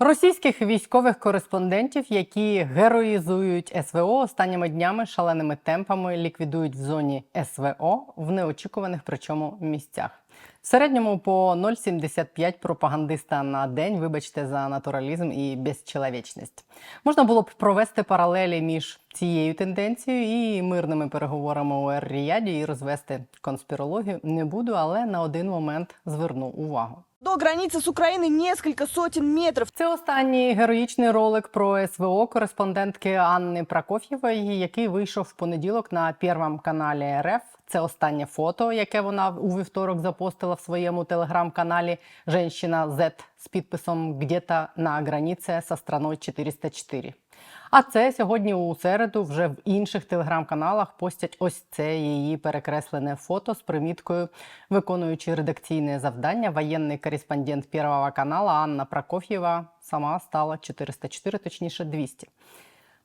Російських військових кореспондентів, які героїзують СВО останніми днями шаленими темпами ліквідують в зоні СВО в неочікуваних причому місцях. В середньому по 0,75 пропагандиста на день. Вибачте за натуралізм і безчеловічність. Можна було б провести паралелі між цією тенденцією і мирними переговорами у Ер-Ріяді і розвести конспірологію. Не буду, але на один момент зверну увагу. До границі з України несколько сотень метрів. Це останній героїчний ролик про СВО кореспондентки Анни Прокоф'євої, який вийшов в понеділок на Первом каналі РФ. Це останнє фото, яке вона у вівторок запостила в своєму телеграм-каналі Женщина Z з підписом «Где-то на границе со страною 404». А це сьогодні у середу вже в інших телеграм-каналах постять ось це її перекреслене фото з приміткою, виконуючи редакційне завдання. Воєнний кореспондент Первого каналу Анна Прокоф'єва сама стала 404, точніше 200.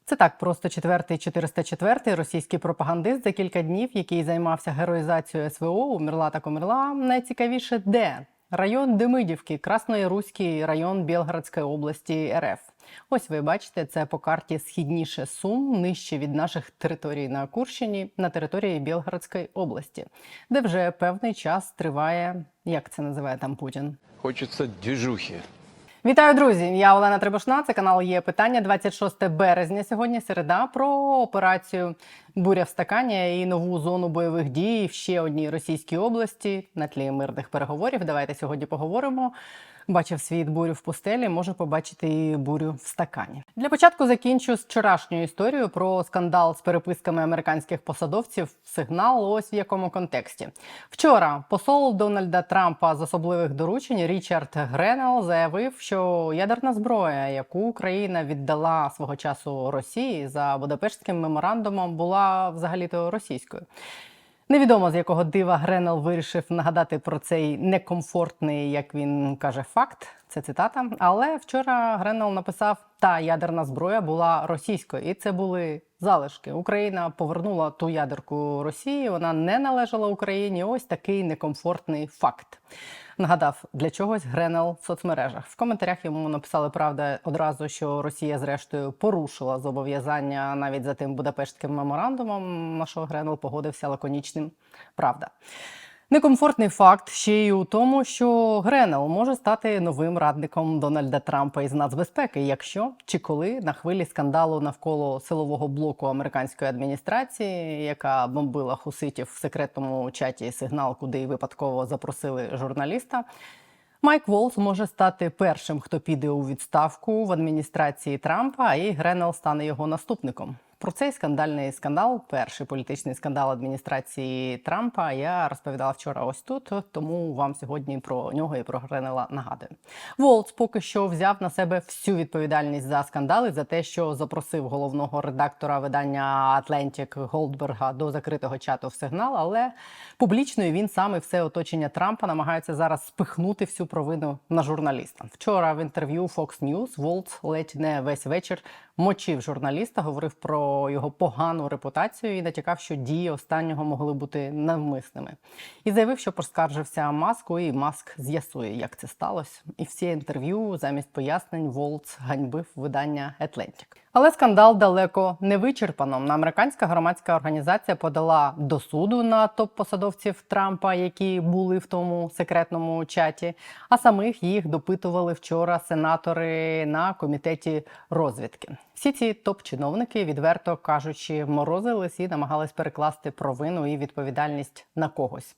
Це так, просто четвертий 404 російський пропагандист за кілька днів, який займався героїзацією СВО, умерла так умерла. Найцікавіше, де район Демидівки, Краснояруський район Білгородської області РФ. Ось ви бачите, це по карті східніше Сум, нижче від наших територій на Курщині, на території Білгородської області, де вже певний час триває, як це називає там Путін. Хочется движухи. Вітаю, друзі! Я Олена Трибошна. Це канал є питання. 26 березня. Сьогодні середа про операцію Буря в стакані і нову зону бойових дій в ще одній російській області на тлі мирних переговорів. Давайте сьогодні поговоримо. Бачив світ бурю в пустелі, може побачити і бурю в стакані. Для початку закінчу з вчорашньою історією про скандал з переписками американських посадовців. Сигнал ось в якому контексті. Вчора посол Дональда Трампа з особливих доручень Річард Гренел заявив, що ядерна зброя, яку Україна віддала свого часу Росії за Будапештським меморандумом, була взагалі-то російською. Невідомо з якого дива Гренел вирішив нагадати про цей некомфортний, як він каже, факт. Це цитата. Але вчора Гренел написав: та ядерна зброя була російською, і це були залишки. Україна повернула ту ядерку Росії. Вона не належала Україні. Ось такий некомфортний факт. Нагадав для чогось Гренел в соцмережах. В коментарях йому написали правда одразу, що Росія, зрештою, порушила зобов'язання навіть за тим Будапештським меморандумом. На що Гренел погодився лаконічним. Правда. Некомфортний факт ще й у тому, що Гренел може стати новим радником Дональда Трампа із нацбезпеки, якщо чи коли на хвилі скандалу навколо силового блоку американської адміністрації, яка бомбила хуситів в секретному чаті сигнал, куди й випадково запросили журналіста. Майк Волс може стати першим, хто піде у відставку в адміністрації Трампа, і Гренел стане його наступником. Про цей скандальний скандал, перший політичний скандал адміністрації Трампа, я розповідала вчора ось тут, тому вам сьогодні про нього і про Гренела нагадую. Волц поки що взяв на себе всю відповідальність за скандали, за те, що запросив головного редактора видання Atlantic Голдберга до закритого чату в сигнал, але публічно він сам і все оточення Трампа намагаються зараз спихнути всю провину на журналіста. Вчора в інтерв'ю Fox News Волц ледь не весь вечір мочив журналіста, говорив про його погану репутацію і натякав, що дії останнього могли бути навмисними. І заявив, що поскаржився маску, і маск з'ясує, як це сталося. І всі інтерв'ю замість пояснень Волц ганьбив видання Atlantic. Але скандал далеко не вичерпано. Американська громадська організація подала до суду на топ-посадовців Трампа, які були в тому секретному чаті. А самих їх допитували вчора сенатори на комітеті розвідки. Всі ці топ-чиновники, відверто кажучи, морозились і намагались перекласти провину і відповідальність на когось.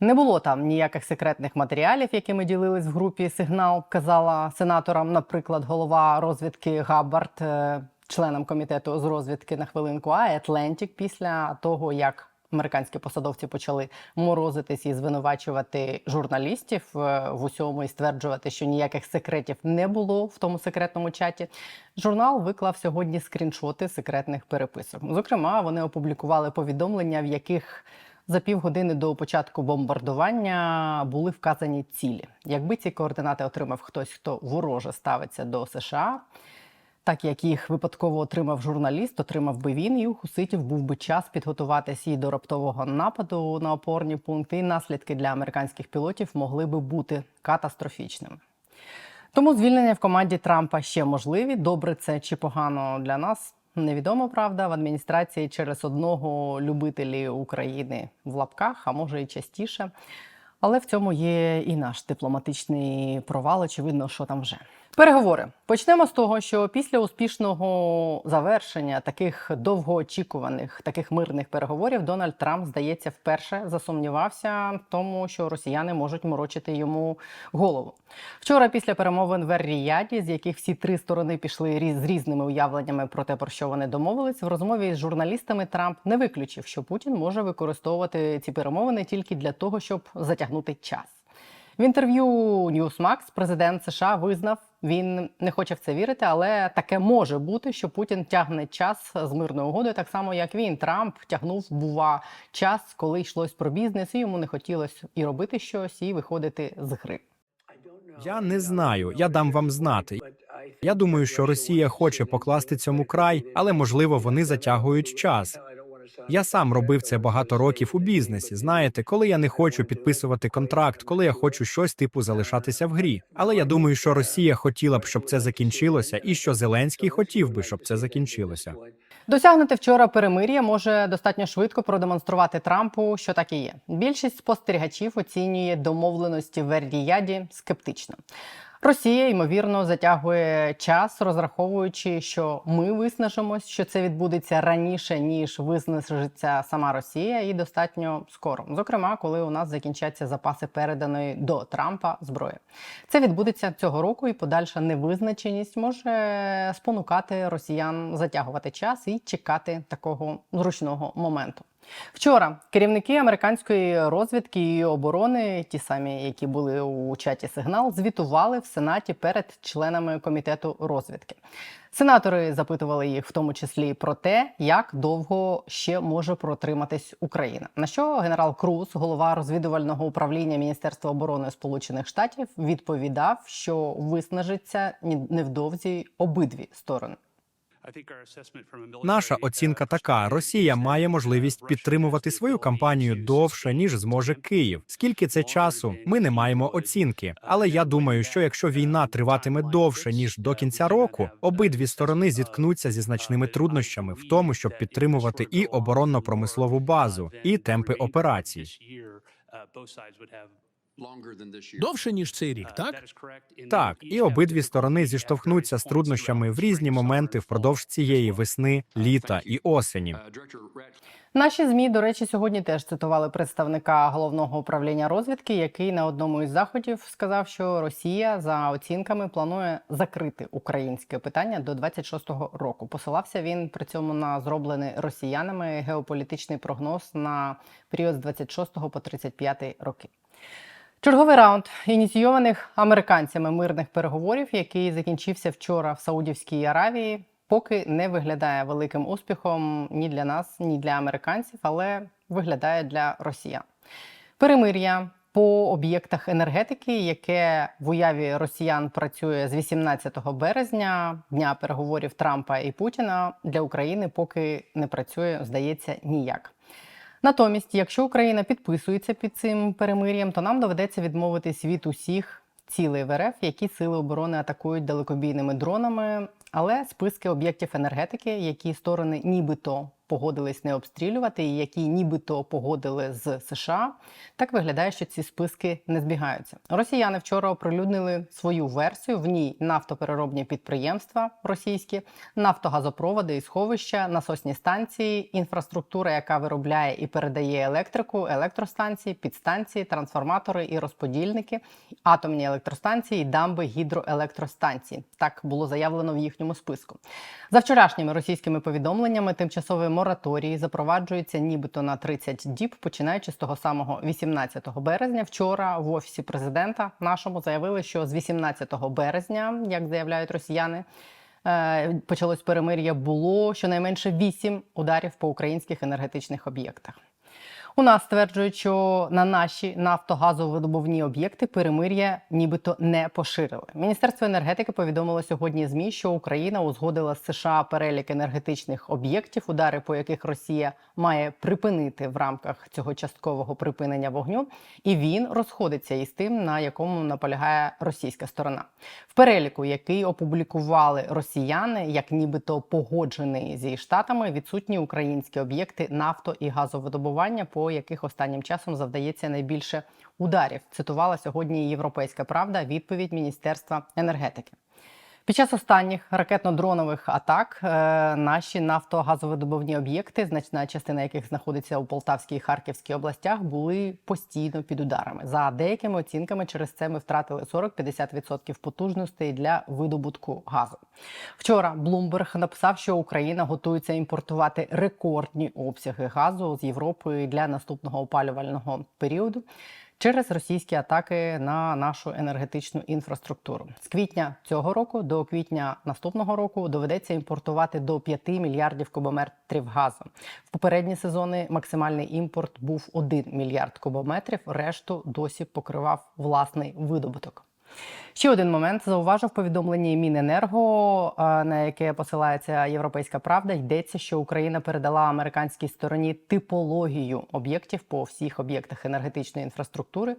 Не було там ніяких секретних матеріалів, якими ділились в групі сигнал, казала сенаторам, наприклад, голова розвідки Габбард, е, членам комітету з розвідки на хвилинку, а Атлантик після того, як американські посадовці почали морозитись і звинувачувати журналістів е, в усьому і стверджувати, що ніяких секретів не було в тому секретному чаті. Журнал виклав сьогодні скріншоти секретних переписок. Зокрема, вони опублікували повідомлення, в яких за півгодини до початку бомбардування були вказані цілі. Якби ці координати отримав хтось, хто вороже ставиться до США, так як їх випадково отримав журналіст, отримав би він, і у хуситів був би час підготуватися і до раптового нападу на опорні пункти, і наслідки для американських пілотів могли би бути катастрофічними. Тому звільнення в команді Трампа ще можливі. Добре це чи погано для нас. Невідомо правда в адміністрації через одного любителі України в лапках, а може і частіше. Але в цьому є і наш дипломатичний провал. Очевидно, що там вже. Переговори почнемо з того, що після успішного завершення таких довгоочікуваних, таких мирних переговорів Дональд Трамп, здається, вперше засумнівався в тому, що росіяни можуть морочити йому голову. Вчора, після перемовин в Ер-Ріяді, з яких всі три сторони пішли з різними уявленнями про те, про що вони домовились, в розмові з журналістами Трамп не виключив, що Путін може використовувати ці перемовини тільки для того, щоб затягнути час. В інтерв'ю Newsmax президент США визнав, він не хоче в це вірити, але таке може бути, що Путін тягне час з мирною угодою, так само як він. Трамп тягнув, бува, час, коли йшлось про бізнес, і йому не хотілося і робити щось, і виходити з гри. Я не знаю. Я дам вам знати. Я думаю, що Росія хоче покласти цьому край, але можливо вони затягують час. Я сам робив це багато років у бізнесі. Знаєте, коли я не хочу підписувати контракт, коли я хочу щось типу залишатися в грі. Але я думаю, що Росія хотіла б, щоб це закінчилося, і що Зеленський хотів би, щоб це закінчилося. Досягнути вчора перемир'я може достатньо швидко продемонструвати Трампу, що так і є. Більшість спостерігачів оцінює домовленості в Ер-Ріяді скептично. Росія ймовірно затягує час, розраховуючи, що ми виснажимось, що це відбудеться раніше ніж виснажиться сама Росія, і достатньо скоро. Зокрема, коли у нас закінчаться запаси переданої до Трампа зброї. Це відбудеться цього року, і подальша невизначеність може спонукати росіян затягувати час і чекати такого зручного моменту. Вчора керівники американської розвідки і оборони, ті самі, які були у чаті сигнал, звітували в сенаті перед членами комітету розвідки. Сенатори запитували їх в тому числі про те, як довго ще може протриматись Україна. На що генерал Круз, голова розвідувального управління Міністерства оборони Сполучених Штатів, відповідав, що виснажиться невдовзі обидві сторони. Наша оцінка така: Росія має можливість підтримувати свою кампанію довше ніж зможе Київ. Скільки це часу? Ми не маємо оцінки. Але я думаю, що якщо війна триватиме довше ніж до кінця року, обидві сторони зіткнуться зі значними труднощами в тому, щоб підтримувати і оборонно-промислову базу, і темпи операцій. Довше ніж цей рік, так? Так, і обидві сторони зіштовхнуться з труднощами в різні моменти впродовж цієї весни, літа і осені. Наші змі, до речі, сьогодні теж цитували представника головного управління розвідки, який на одному із заходів сказав, що Росія за оцінками планує закрити українське питання до 26-го року. Посилався він при цьому на зроблений росіянами геополітичний прогноз на період з 26 по 35 роки. Черговий раунд ініційованих американцями мирних переговорів, який закінчився вчора в Саудівській Аравії, поки не виглядає великим успіхом ні для нас, ні для американців, але виглядає для росіян. Перемир'я по об'єктах енергетики, яке в уяві росіян працює з 18 березня, дня переговорів Трампа і Путіна, для України поки не працює, здається, ніяк. Натомість, якщо Україна підписується під цим перемир'ям, то нам доведеться відмовитись від усіх цілей в РФ, які сили оборони атакують далекобійними дронами. Але списки об'єктів енергетики, які сторони нібито погодились не обстрілювати, і які нібито погодили з США, так виглядає, що ці списки не збігаються. Росіяни вчора оприлюднили свою версію. В ній нафтопереробні підприємства російські, нафтогазопроводи і сховища, насосні станції, інфраструктура, яка виробляє і передає електрику, електростанції, підстанції, трансформатори і розподільники, атомні електростанції, дамби, гідроелектростанції. Так було заявлено в їхньому списку. За вчорашніми російськими повідомленнями, тимчасовий мораторій запроваджується нібито на 30 діб, починаючи з того самого 18 березня. Вчора в офісі президента нашому заявили, що з 18 березня, як заявляють росіяни, е, почалось перемир'я. Було щонайменше 8 ударів по українських енергетичних об'єктах. У нас стверджують, що на наші нафтогазовидобувні об'єкти перемир'я нібито не поширили. Міністерство енергетики повідомило сьогодні змі, що Україна узгодила з США перелік енергетичних об'єктів, удари по яких Росія має припинити в рамках цього часткового припинення вогню, і він розходиться із тим, на якому наполягає російська сторона. В переліку, який опублікували росіяни, як нібито погоджений зі штатами, відсутні українські об'єкти нафто і газовидобування, по яких останнім часом завдається найбільше ударів. Цитувала сьогодні Європейська Правда відповідь Міністерства енергетики. Під час останніх ракетно-дронових атак е, наші нафтогазовидобувні об'єкти, значна частина яких знаходиться у Полтавській і Харківській областях, були постійно під ударами. За деякими оцінками, через це ми втратили 40-50% потужностей для видобутку газу. Вчора Блумберг написав, що Україна готується імпортувати рекордні обсяги газу з Європи для наступного опалювального періоду через російські атаки на нашу енергетичну інфраструктуру. З квітня цього року до квітня наступного року доведеться імпортувати до 5 мільярдів кубометрів газу. В попередні сезони максимальний імпорт був 1 мільярд кубометрів. Решту досі покривав власний видобуток. Ще один момент зауважив повідомленні Міненерго, е, на яке посилається Європейська Правда. Йдеться, що Україна передала американській стороні типологію об'єктів по всіх об'єктах енергетичної інфраструктури.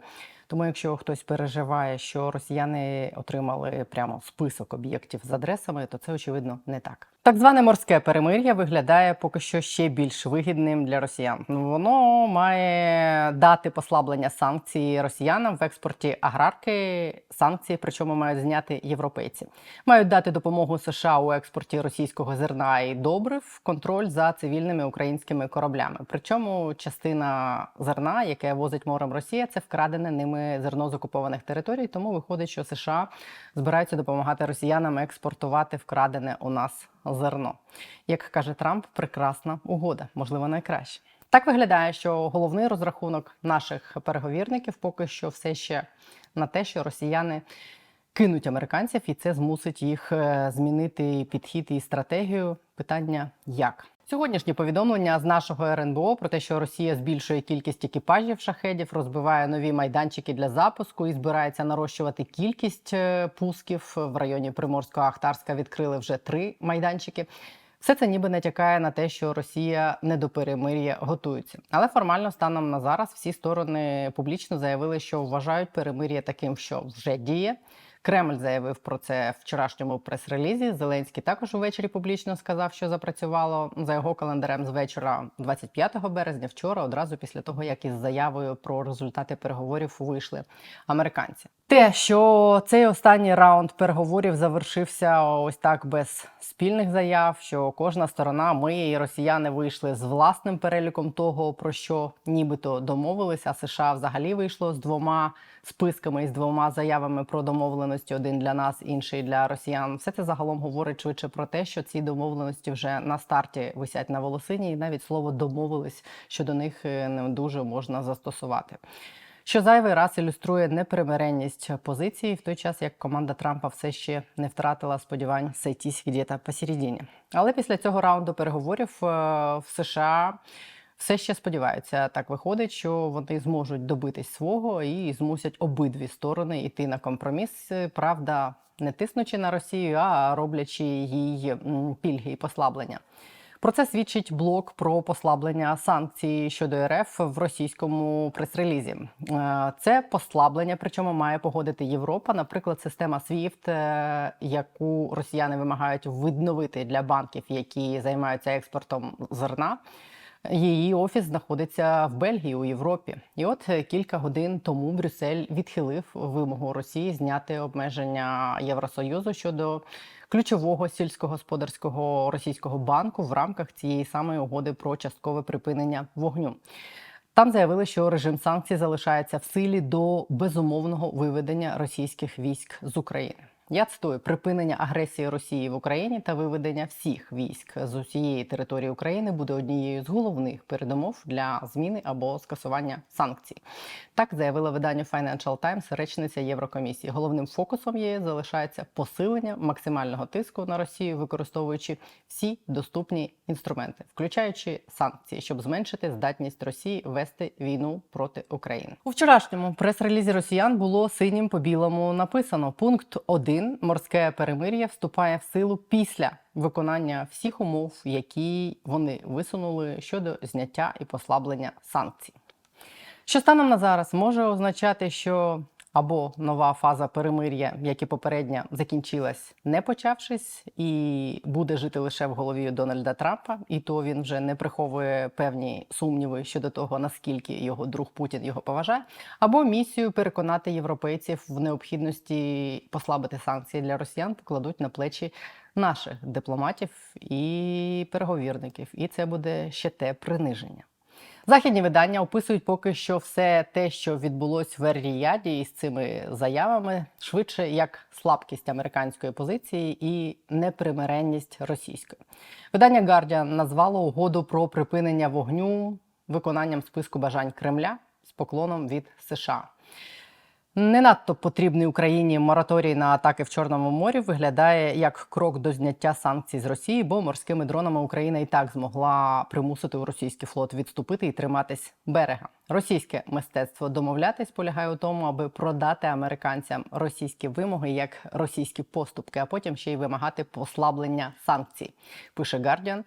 Тому, якщо хтось переживає, що росіяни отримали прямо список об'єктів з адресами, то це очевидно не так. Так зване морське перемир'я виглядає поки що ще більш вигідним для росіян. Воно має дати послаблення санкцій росіянам в експорті аграрки. Санкції, причому мають зняти європейці. Мають дати допомогу США у експорті російського зерна і добрив, контроль за цивільними українськими кораблями. Причому частина зерна, яке возить морем Росія, це вкрадене ними зерно з окупованих територій. Тому виходить, що США збираються допомагати росіянам експортувати вкрадене у нас зерно. Як каже Трамп, прекрасна угода, можливо, найкраще. Так виглядає, що головний розрахунок наших переговірників поки що все ще на те, що росіяни кинуть американців, і це змусить їх е, змінити підхід і стратегію. Питання як. Сьогоднішні повідомлення з нашого РНБО про те, що Росія збільшує кількість екіпажів шахедів, розбиває нові майданчики для запуску і збирається нарощувати кількість е, пусків в районі Приморського Ахтарська. Відкрили вже три майданчики. Все це ніби натякає на те, що Росія не до перемир'я готується. Але формально станом на зараз всі сторони публічно заявили, що вважають перемир'я таким, що вже діє. Кремль заявив про це в вчорашньому прес-релізі. Зеленський також увечері публічно сказав, що запрацювало за його календарем з вечора 25 березня. Вчора, одразу після того, як із заявою про результати переговорів вийшли американці. Те, що цей останній раунд переговорів завершився ось так без спільних заяв, що кожна сторона, ми і росіяни вийшли з власним переліком того, про що нібито домовилися. США взагалі вийшло з двома списками і з двома заявами про домовленості: один для нас, інший для росіян. Все це загалом говорить швидше про те, що ці домовленості вже на старті висять на волосині, і навіть слово домовились, що до них е, не дуже можна застосувати. Що зайвий раз ілюструє непримиренність позиції в той час, як команда Трампа все ще не втратила сподівань сойтись где-то посередині. Але після цього раунду переговорів е, в США все ще сподіваються. Так виходить, що вони зможуть добитись свого і змусять обидві сторони йти на компроміс. Правда, не тиснучи на Росію, а роблячи їй пільги і послаблення. Про це свідчить блок про послаблення санкцій щодо РФ в російському прес-релізі. Е, Це послаблення, причому має погодити Європа. Наприклад, система SWIFT, е, яку росіяни вимагають відновити для банків, які займаються експортом зерна. Її офіс знаходиться в Бельгії у Європі. І от е, кілька годин тому Брюссель відхилив вимогу Росії зняти обмеження Євросоюзу щодо ключового сільськогосподарського російського банку в рамках цієї самої угоди про часткове припинення вогню. Там заявили, що режим санкцій залишається в силі до безумовного виведення російських військ з України. Я цитую припинення агресії Росії в Україні та виведення всіх військ з усієї території України буде однією з головних передумов для зміни або скасування санкцій. Так заявила виданню Financial Times речниця Єврокомісії. Головним фокусом ЄС залишається посилення максимального тиску на Росію, використовуючи всі доступні інструменти, включаючи санкції, щоб зменшити здатність Росії вести війну проти України. У вчорашньому прес-релізі Росіян було синім по білому написано: пункт 1 морське перемир'я вступає в силу після виконання всіх умов, які вони висунули щодо зняття і послаблення санкцій. Що станом на зараз може означати, що або нова фаза перемир'я, як і попередня, закінчилась, не почавшись, і буде жити лише в голові Дональда Трампа, і то він вже не приховує певні сумніви щодо того, наскільки його друг Путін його поважає, або місію переконати європейців в необхідності послабити санкції для росіян, покладуть на плечі наших дипломатів і переговірників, і це буде ще те приниження. Західні видання описують поки що все те, що відбулось в Ер-Ріяді із цими заявами, швидше як слабкість американської позиції і непримиренність російської. Видання Guardian назвало угоду про припинення вогню виконанням списку бажань Кремля з поклоном від США. Не надто потрібний Україні мораторій на атаки в Чорному морі виглядає як крок до зняття санкцій з Росії, бо морськими дронами Україна і так змогла примусити у російський флот відступити і триматись берега. Російське мистецтво домовлятись полягає у тому, аби продати американцям російські вимоги як російські поступки, а потім ще й вимагати послаблення санкцій. Пише Guardian.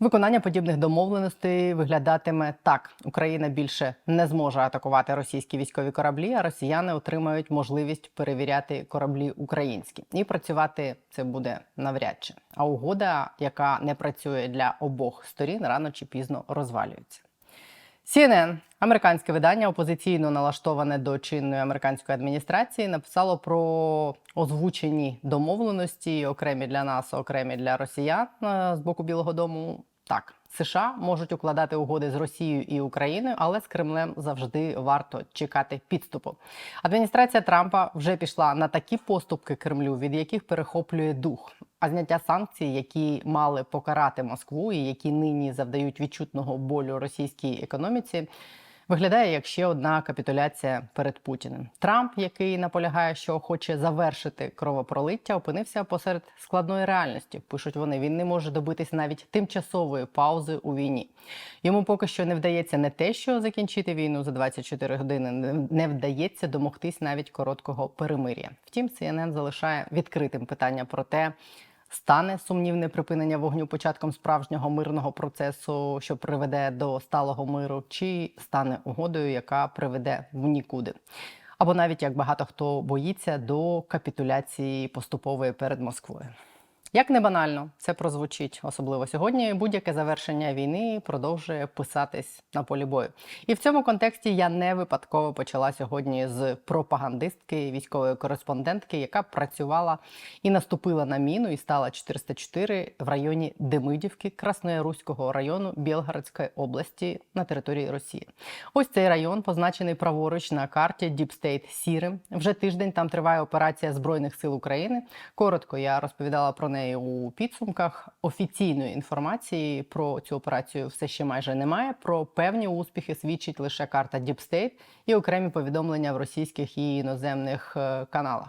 Виконання подібних домовленостей виглядатиме так: Україна більше не зможе атакувати російські військові кораблі, а росіяни отримають можливість перевіряти кораблі українські. І працювати це буде навряд чи. А угода, яка не працює для обох сторін, рано чи пізно розвалюється. CNN, американське видання, опозиційно налаштоване до чинної американської адміністрації, написало про озвучені домовленості, окремі для нас, окремі для росіян е, з боку Білого Дому. Так, США можуть укладати угоди з Росією і Україною, але з Кремлем завжди варто чекати підступу. Адміністрація Трампа вже пішла на такі поступки Кремлю, від яких перехоплює дух. А зняття санкцій, які мали покарати Москву і які нині завдають відчутного болю російській економіці, виглядає як ще одна капітуляція перед Путіним. Трамп, який наполягає, що хоче завершити кровопролиття, опинився посеред складної реальності. Пишуть вони, він не може добитись навіть тимчасової паузи у війні. Йому поки що не вдається не те, що закінчити війну за 24 години, не- вдається домогтись навіть короткого перемир'я. Втім, CNN залишає відкритим питання про те. Стане сумнівне припинення вогню початком справжнього мирного процесу, що приведе до сталого миру, чи стане угодою, яка приведе в нікуди. Або навіть як багато хто боїться до капітуляції поступової перед Москвою. Як не банально це прозвучить, особливо сьогодні. Будь-яке завершення війни продовжує писатись на полі бою. І в цьому контексті я не випадково почала сьогодні з пропагандистки, військової кореспондентки, яка працювала і наступила на міну і стала 404 в районі Демидівки Краснояруського району Білгородської області на території Росії. Ось цей район позначений праворуч на карті State сірим. Вже тиждень там триває операція Збройних сил України. Коротко я розповідала про неї у підсумках. Офіційної інформації про цю операцію все ще майже немає. Про певні успіхи свідчить лише карта Deep State і окремі повідомлення в російських і іноземних е, каналах.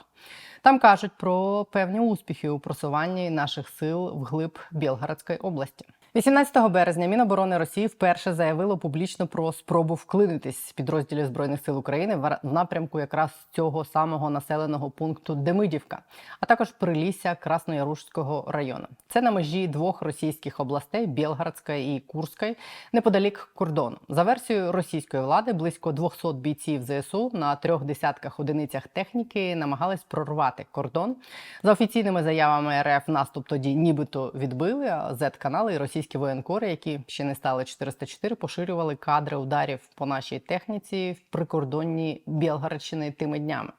Там кажуть про певні успіхи у просуванні наших сил вглиб Білгородської області. 18 березня Міноборони Росії вперше заявило публічно про спробу вклинитись підрозділів збройних сил України в напрямку якраз цього самого населеного пункту Демидівка, а також Прилісся Краснояружського району. Це на межі двох російських областей Білгородської і Курської, неподалік кордону. За версією російської влади, близько 200 бійців ЗСУ на трьох десятках одиницях техніки намагались прорвати кордон. За офіційними заявами РФ наступ тоді нібито відбили. А Z-канали і російські воєнкори, які ще не стали 404, поширювали кадри ударів по нашій техніці в прикордонні Білгородщини тими днями.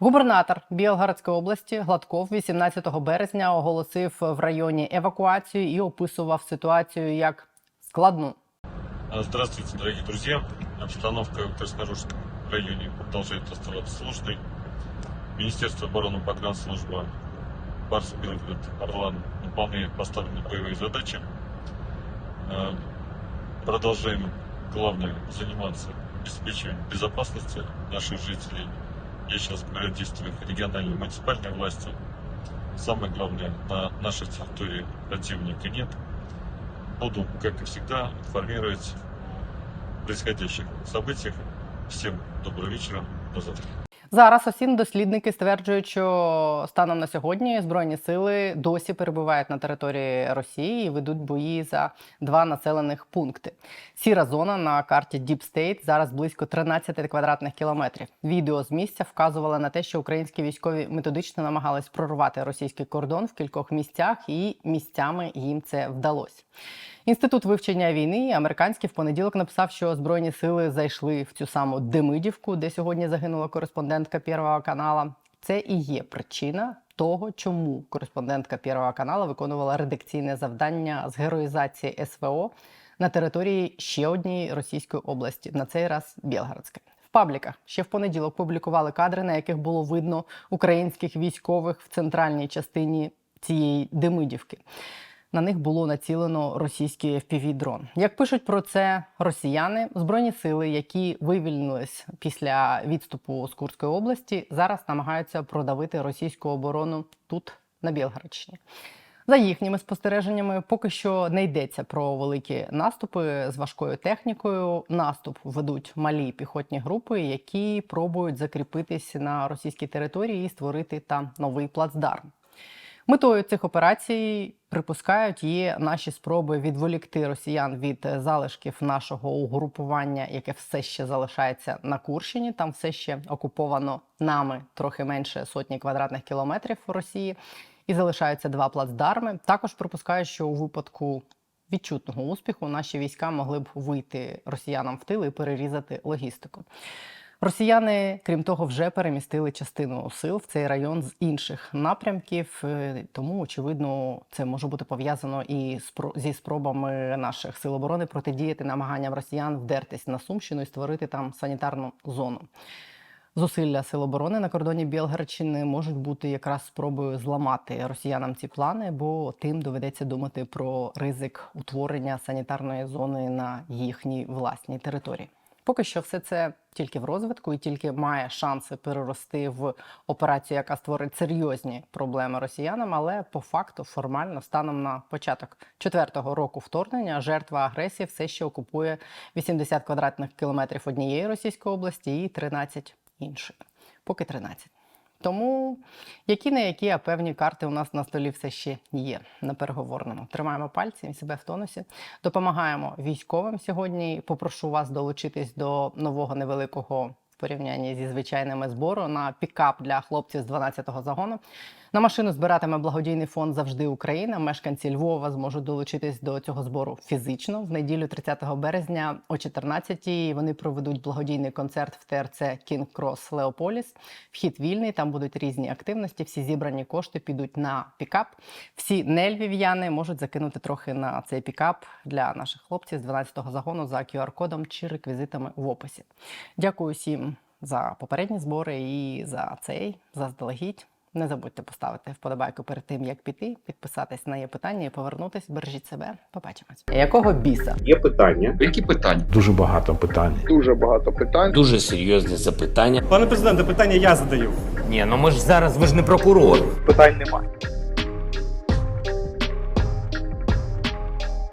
Губернатор Білгородської області Гладков 18 березня оголосив в районі евакуацію і описував ситуацію як складну. А, Здравствуйте, дорогие друзья. Обстановка в Краснорусском районе продолжает оставаться сложной. Министерство обороны погранслужба Барс Белград Орлан выполняет поставленные боевые задачи. Э, Продолжаем, главное, заниматься обеспечиванием безопасности наших жителей. Я сейчас говорю о действиях региональной муниципальной власти. Самое главное, на нашей территории противника нет. Буду, как и всегда, информировать о происходящих событиях. Всем доброго вечера. До завтра. Зараз осінь дослідники стверджують, що станом на сьогодні збройні сили досі перебувають на території Росії і ведуть бої за два населених пункти. Сіра зона на карті Deep State зараз близько 13 квадратних кілометрів. Відео з місця вказували на те, що українські військові методично намагались прорвати російський кордон в кількох місцях, і місцями їм це вдалося. Інститут вивчення війни американський в понеділок написав, що збройні сили зайшли в цю саму Демидівку, де сьогодні загинула кореспондентка Первого канала. Це і є причина того, чому кореспондентка Первого канала виконувала редакційне завдання з героїзації СВО на території ще однієї російської області, на цей раз Білгородська. В пабліках ще в понеділок публікували кадри, на яких було видно українських військових в центральній частині цієї Демидівки на них було націлено російський FPV-дрон. Як пишуть про це росіяни, збройні сили, які вивільнились після відступу з Курської області, зараз намагаються продавити російську оборону тут, на Білгородщині. За їхніми спостереженнями, поки що не йдеться про великі наступи з важкою технікою. Наступ ведуть малі піхотні групи, які пробують закріпитись на російській території і створити там новий плацдарм. Метою цих операцій припускають є наші спроби відволікти росіян від е, залишків нашого угрупування, яке все ще залишається на Курщині. Там все ще окуповано нами трохи менше сотні квадратних кілометрів в Росії, і залишаються два плацдарми. Також припускають, що у випадку відчутного успіху наші війська могли б вийти росіянам в тил і перерізати логістику. Росіяни, крім того, вже перемістили частину сил в цей район з інших напрямків, е, тому очевидно, це може бути пов'язано і зі спробами наших сил оборони протидіяти намаганням росіян вдертись на Сумщину і створити там санітарну зону. Зусилля сил оборони на кордоні Білгородщини можуть бути якраз спробою зламати росіянам ці плани, бо тим доведеться думати про ризик утворення санітарної зони на їхній власній території. Поки що все це тільки в розвитку і тільки має шанси перерости в операцію, яка створить серйозні проблеми росіянам. Але по факту, формально, станом на початок четвертого року вторгнення, жертва агресії все ще окупує 80 квадратних кілометрів однієї російської області і 13 іншої. Поки 13. Тому які не які, а певні карти у нас на столі все ще є на переговорному. Тримаємо пальці себе в тонусі. Допомагаємо військовим сьогодні. Попрошу вас долучитись до нового невеликого в порівнянні зі звичайними збору на пікап для хлопців з 12-го загону. На машину збиратиме благодійний фонд завжди Україна. Мешканці Львова зможуть долучитись до цього збору фізично в неділю 30 березня о 14-й. Вони проведуть благодійний концерт в ТРЦ Кінг Крос Леополіс. Вхід вільний, там будуть різні активності. Всі зібрані кошти підуть на пікап. Всі нельвів'яни можуть закинути трохи на цей пікап для наших хлопців з 12-го загону за QR-кодом чи реквізитами в описі. Дякую всім за попередні збори і за цей заздалегідь. Не забудьте поставити вподобайку перед тим, як піти, підписатись на є питання і повернутись. Бережіть себе. Побачимось. Якого біса? Є питання. Які питання? Дуже багато питань. Дуже багато питань. Дуже серйозні запитання. Пане президенте, питання я задаю. Ні, ну ми ж зараз ви ж не прокурор. Питань немає.